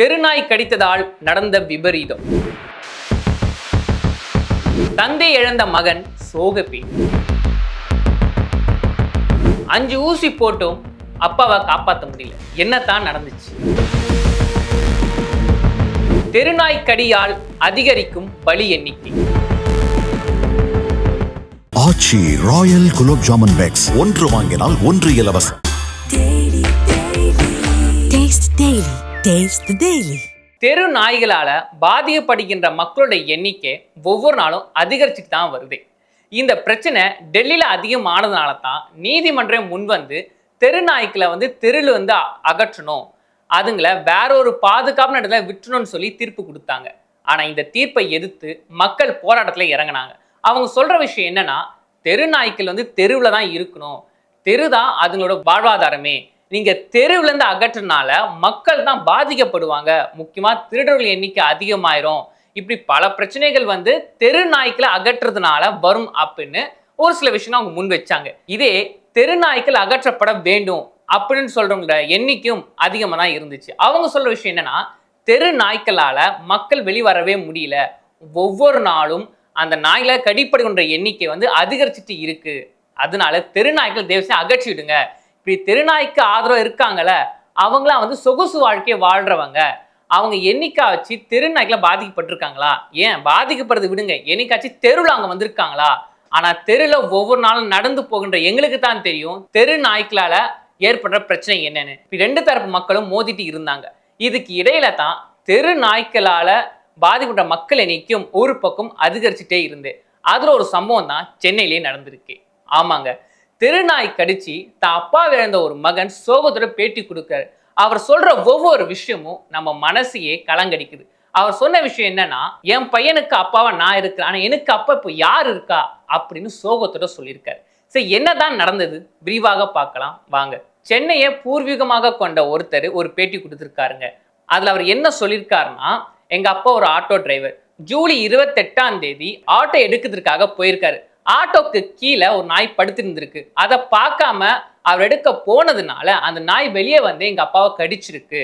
தெருநாய் கடித்ததால் நடந்த விபரீதம். தந்தை இழந்த மகன் சோகப்பி அஞ்சு ஊசி போட்டும் அப்பாவை காப்பாற்ற முடியல. என்னத்தான் நடந்துச்சு? தெருநாய் கடியால் அதிகரிக்கும் பலி எண்ணிக்கை. Aachi royal gulab jamun packs. ஒன்று வாங்கினால் ஒன்று இலவசம். டேஸ்ட் டெய்லி தெரு நாய்களால் பாதிக்கப்படுகின்ற மக்களுடைய எண்ணிக்கை ஒவ்வொரு நாளும் அதிகரிச்சுட்டு தான் வருது. இந்த பிரச்சனை டெல்லியில் அதிகமானதுனால தான் நீதிமன்றம் முன் வந்து தெரு நாய்க்களை வந்து தெருவில் வந்து அ- அகற்றணும். அதுங்களை வேற ஒரு பாதுகாப்பு இடத்துல விட்டுணும்னு சொல்லி தீர்ப்பு கொடுத்தாங்க. ஆனால் இந்த தீர்ப்பை எதிர்த்து மக்கள் போராட்டத்தில் இறங்குனாங்க. அவங்க சொல்கிற விஷயம் என்னென்னா தெரு நாய்க்கள் வந்து தெருவில் தான் இருக்கணும். தெரு தான் அதுங்களோட வாழ்வாதாரமே. நீங்க தெருவிலேருந்து அகற்றினால மக்கள் தான் பாதிக்கப்படுவாங்க. முக்கியமா திருடர்கள் எண்ணிக்கை அதிகமாயிரும். இப்படி பல பிரச்சனைகள் வந்து தெரு நாய்க்களை அகற்றுறதுனால வரும் அப்படின்னு ஒரு சில விஷயம் அவங்க முன் வச்சாங்க. இதே தெரு நாய்க்கள் அகற்றப்பட வேண்டும் அப்படின்னு சொல்றவங்களோட எண்ணிக்கையும் அதிகமாக தான் இருந்துச்சு. அவங்க சொல்ற விஷயம் என்னன்னா தெரு நாய்க்களால மக்கள் வெளிவரவே முடியல. ஒவ்வொரு நாளும் அந்த நாய்களை கடிப்படுகின்ற எண்ணிக்கை வந்து அதிகரிச்சுட்டு இருக்கு. அதனால தெரு நாய்கள் தேவசம் அகற்றிடுங்க இப்படி தெருநாய்க்கு ஆதரவு இருக்காங்கள அவங்களாம் வந்து சொகுசு வாழ்க்கையை வாழ்றவங்க. அவங்க எண்ணிக்கை வச்சு தெருநாய்க்குல பாதிக்கப்பட்டிருக்காங்களா? ஏன்? பாதிக்கப்படுறது விடுங்க. என்னைக்காச்சும் தெருவில் அவங்க வந்திருக்காங்களா? ஆனால் தெருவில் ஒவ்வொரு நாளும் நடந்து போகின்ற எங்களுக்கு தான் தெரியும் தெரு நாய்க்களால் ஏற்படுற பிரச்சனை என்னென்னு. இப்படி ரெண்டு தரப்பு மக்களும் மோதிட்டு இருந்தாங்க. இதுக்கு இடையில தான் தெரு நாய்க்களால் பாதிக்கப்பட்ட மக்கள் எண்ணிக்கையும் ஒரு பக்கம் அதிகரிச்சுட்டே இருந்து. அதில் ஒரு சம்பவம் தான் சென்னையிலேயே நடந்திருக்கு. ஆமாங்க. தெருநாய் கடிச்சு தான் அப்பா இழந்த ஒரு மகன் சோகத்தோட பேட்டி கொடுக்காரு அவர் சொல்ற ஒவ்வொரு விஷயமும் நம்ம மனசையே கலங்கடிக்குது. அவர் சொன்ன விஷயம் என்னன்னா என் பையனுக்கு அப்பாவா நான் இருக்கிறேன் ஆனா எனக்கு அப்பா இப்போ யார் இருக்கா? அப்படின்னு சோகத்தோட சொல்லியிருக்காரு. சரி என்னதான் நடந்தது? விரிவாக பார்க்கலாம். வாங்க. சென்னையை பூர்வீகமாக கொண்ட ஒருத்தர் ஒரு பேட்டி கொடுத்துருக்காருங்க. அதுல அவர் என்ன சொல்லியிருக்காருன்னா எங்க அப்பா ஒரு ஆட்டோ டிரைவர். ஜூலை இருபத்தெட்டாம் தேதி ஆட்டோ எடுக்கிறதுக்காக போயிருக்காரு. ஆட்டோக்கு கீழே ஒரு நாய் படுத்திருந்திருக்கு. அதை பார்க்காம அவர் எடுக்க போனதுனால அந்த நாய் வெளியே வந்து எங்க அப்பாவை கடிச்சிருக்கு.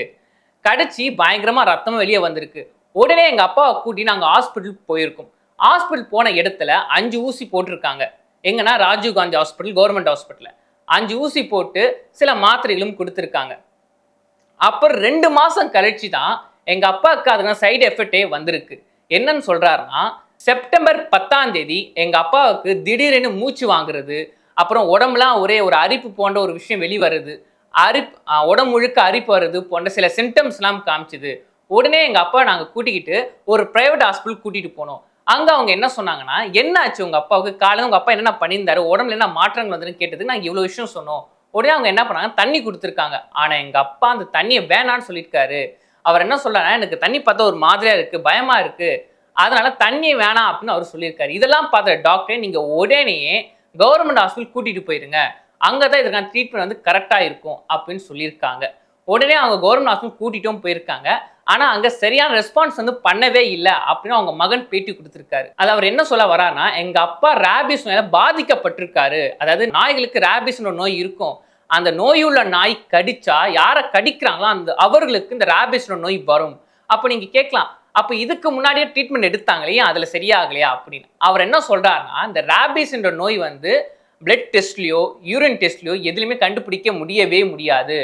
கடிச்சு பயங்கரமா ரத்தமும் வெளியே வந்திருக்கு. உடனே எங்க அப்பாவை கூட்டி நாங்கள் ஹாஸ்பிட்டலுக்கு போயிருக்கோம். ஹாஸ்பிட்டல் போன இடத்துல அஞ்சு ஊசி போட்டிருக்காங்க. எங்கன்னா ராஜீவ் காந்தி ஹாஸ்பிட்டல் கவர்மெண்ட் ஹாஸ்பிட்டலில் அஞ்சு ஊசி போட்டு சில மாத்திரைகளும் கொடுத்துருக்காங்க. அப்புறம் ரெண்டு மாதம் கழிச்சு தான் எங்கள் அப்பாவுக்கு அதுக்கான சைடு எஃபெக்டே வந்திருக்கு. என்னன்னு சொல்கிறாருன்னா செப்டம்பர் பத்தாம் தேதி எங்க அப்பாவுக்கு திடீரென மூச்சு வாங்குறது அப்புறம் உடம்புலாம் ஒரே ஒரு அரிப்பு போன்ற ஒரு விஷயம் வெளிவருது. அரிப் உடம்பு முழுக்க அரிப்பு வருது போன்ற சில சிம்டம்ஸ்லாம் காமிச்சுது. உடனே எங்க அப்பா நாங்க கூட்டிக்கிட்டு ஒரு பிரைவேட் ஹாஸ்பிட்டல் கூட்டிட்டு போனோம். அங்க அவங்க என்ன சொன்னாங்கன்னா என்ன ஆச்சு உங்க அப்பாவுக்கு? காலையில் உங்க அப்பா என்னென்ன பண்ணியிருந்தாரு? உடம்புல என்ன மாற்றங்கள் வந்துன்னு கேட்டதுக்கு நாங்கள் இவ்வளோ விஷயம் சொன்னோம். உடனே அவங்க என்ன பண்ணாங்க? தண்ணி கொடுத்துருக்காங்க. ஆனா எங்க அப்பா அந்த தண்ணியை வேணான்னு சொல்லியிருக்காரு. அவர் என்ன சொல்றாருன்னா எனக்கு தண்ணி பார்த்தா ஒரு மாதிரியா இருக்கு பயமா இருக்கு. அதனால தண்ணி வேணாம் அப்படின்னு அவர் சொல்லியிருக்காரு. இதெல்லாம் பார்த்த டாக்டர் நீங்க உடனேயே கவர்மெண்ட் ஹாஸ்பிட்டல் கூட்டிட்டு போயிருங்க. அங்கதான் இதுக்கான ட்ரீட்மெண்ட் வந்து கரெக்டா இருக்கும் அப்படின்னு சொல்லியிருக்காங்க. உடனே அவங்க கவர்மெண்ட் ஹாஸ்பிட்டல் கூட்டிட்டும் போயிருக்காங்க. ஆனா அங்க சரியான ரெஸ்பான்ஸ் வந்து பண்ணவே இல்லை அப்படின்னு அவங்க மகன் பேட்டி கொடுத்திருக்காரு. அது அவர் என்ன சொல்ல வரானா எங்க அப்பா ரேபிஸ் நோயால பாதிக்கப்பட்டிருக்காரு. அதாவது நாய்களுக்கு ரேபிஸ்ன்ற நோய் இருக்கும். அந்த நோயுள்ள நாய் கடிச்சா யாரை கடிக்கிறாங்களோ அந்த அவர்களுக்கு இந்த ரேபிஸ்ன்ற நோய் வரும். அப்போ நீங்க கேட்கலாம் அப்போ இதுக்கு முன்னாடியே ட்ரீட்மெண்ட் எடுத்தாங்களே அதில் சரியாகலையா அப்படின்னு. அவர் என்ன சொல்கிறாருன்னா இந்த ரேபிஸ்ன்ற நோய் வந்து பிளட் டெஸ்ட்லையோ யூரின் டெஸ்ட்லயோ எதுலையுமே கண்டுபிடிக்க முடியவே முடியாது.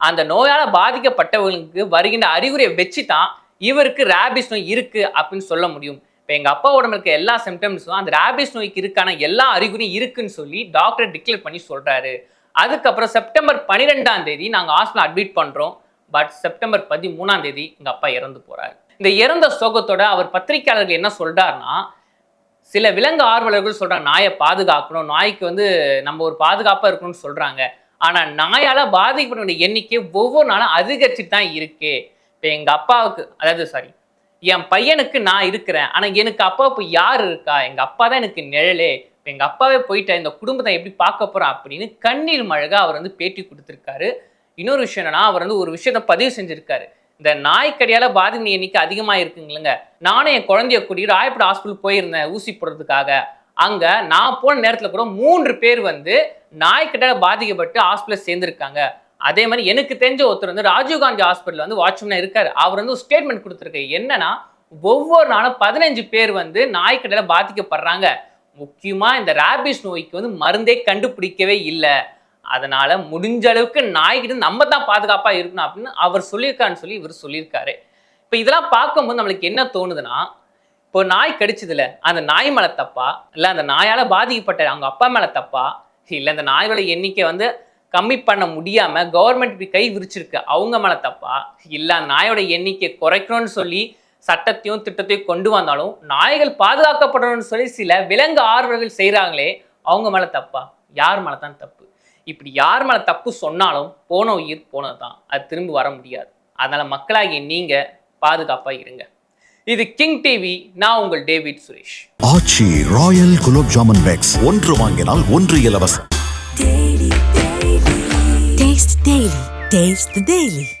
அந்த நோயால் பாதிக்கப்பட்டவங்களுக்கு வருகின்ற அறிகுறியை வச்சு தான் இவருக்கு ரேபிஸ் நோய் இருக்குது அப்படின்னு சொல்ல முடியும். இப்போ எங்கள் அப்பா உடம்புல இருக்க எல்லா சிம்டம்ஸும் அந்த ரேபிஸ் நோய்க்கு இருக்கான எல்லா அறிகுறியும் இருக்குன்னு சொல்லி டாக்டர் டிக்ளேர் பண்ணி சொல்கிறாரு அதுக்கப்புறம் செப்டம்பர் பன்னிரெண்டாம் தேதி நாங்கள் ஹாஸ்பிட்டல் அட்மிட் பண்ணுறோம் பட் செப்டம்பர் பதிமூணாம் தேதி எங்கள் அப்பா இறந்து போகிறாரு இந்த இறந்த சோகத்தோட அவர் பத்திரிக்கையாளர்கள் என்ன சொல்றாருன்னா சில விலங்கு ஆர்வலர்கள் சொல்றாங்க நாயை பாதுகாக்கணும் நாய்க்கு வந்து நம்ம ஒரு பாதுகாப்பா இருக்கணும்னு சொல்றாங்க. ஆனா நாயால பாதிக்கப்பட்ட எண்ணிக்கை ஒவ்வொரு நாளும் அதிகரிச்சுட்டு தான் இருக்கு. இப்போ எங்க அப்பாவுக்கு அதாவது சாரி என் பையனுக்கு நான் இருக்கிறேன் ஆனா எனக்கு அப்பா இப்போ யார் இருக்கா? எங்க அப்பா தான் எனக்கு நிழலே. இப்போ எங்க அப்பாவே போயிட்டேன் இந்த குடும்பத்தை எப்படி பார்க்க போறோம் அப்படின்னு கண்ணீர் மழக அவர் வந்து பேட்டி கொடுத்துருக்காரு. இன்னொரு விஷயம் என்னன்னா அவர் வந்து ஒரு விஷயத்த பதிவு செஞ்சிருக்காரு. இந்த நாய்க்கடியால் பாதிப்பு எண்ணிக்கை அதிகமாக இருக்குங்களேங்க. நானும் என் குழந்தைய கூட்டிகிட்டு ராயப்பட ஹாஸ்பிட்டல் போயிருந்தேன் ஊசி போடுறதுக்காக. அங்கே நான் போன நேரத்தில் கூட மூன்று பேர் வந்து நாய்க்கடியால் பாதிக்கப்பட்டு ஹாஸ்பிட்டல் சேர்ந்துருக்காங்க. அதே மாதிரி எனக்கு தெரிஞ்ச ஒருத்தர் வந்து ராஜீவ்காந்தி ஹாஸ்பிட்டல் வந்து வாட்ச்மேன் இருக்கார். அவர் வந்து ஒரு ஸ்டேட்மெண்ட் கொடுத்துருக்காரு. என்னன்னா ஒவ்வொரு நாளும் பதினஞ்சு பேர் வந்து நாய்க்கடையில் பாதிக்கப்படுறாங்க. முக்கியமாக இந்த ரேபிஸ் நோய்க்கு வந்து மருந்தே கண்டுபிடிக்கவே இல்லை. அதனால முடிஞ்ச அளவுக்கு நாய்கிட்ட நம்ம தான் பாதுகாப்பா இருக்கணும் அப்படின்னு அவர் சொல்லியிருக்காருன்னு சொல்லி இவர் சொல்லியிருக்காரு. இப்போ இதெல்லாம் பார்க்கும்போது நம்மளுக்கு என்ன தோணுதுன்னா இப்போ நாய் கடிச்சதுல அந்த நாய் மேல தப்பா? இல்லை அந்த நாயால பாதிக்கப்பட்ட அவங்க அப்பா மேல தப்பா? இல்லை அந்த நாய்களோட எண்ணிக்கை வந்து கம்மி பண்ண முடியாம கவர்மெண்ட் இப்படி கை விரிச்சிருக்கு அவங்க மேல தப்பா? இல்லை அந்த நாயோட எண்ணிக்கை குறைக்கணும்னு சொல்லி சட்டத்தையும் திட்டத்தையும் கொண்டு வந்தாலும் நாய்கள் பாதுகாக்கப்படணும்னு சொல்லி சில விலங்கு ஆர்வலர்கள் செய்கிறாங்களே அவங்க மேல தப்பா? யார் மேல தான் தப்பு? இப்படி யார் மேல தப்பு சொன்னாலும் போன உயிர் போனது தான் அது திரும்பி வர முடியாது. அதனால மக்களாகிய நீங்க பாதுகாப்பா இருங்க. இது கிங் டிவி நான் உங்கள் David Suresh. Aachi royal gulab jamun packs. ஒன்று வாங்கினால் ஒன்று இலவசம். Taste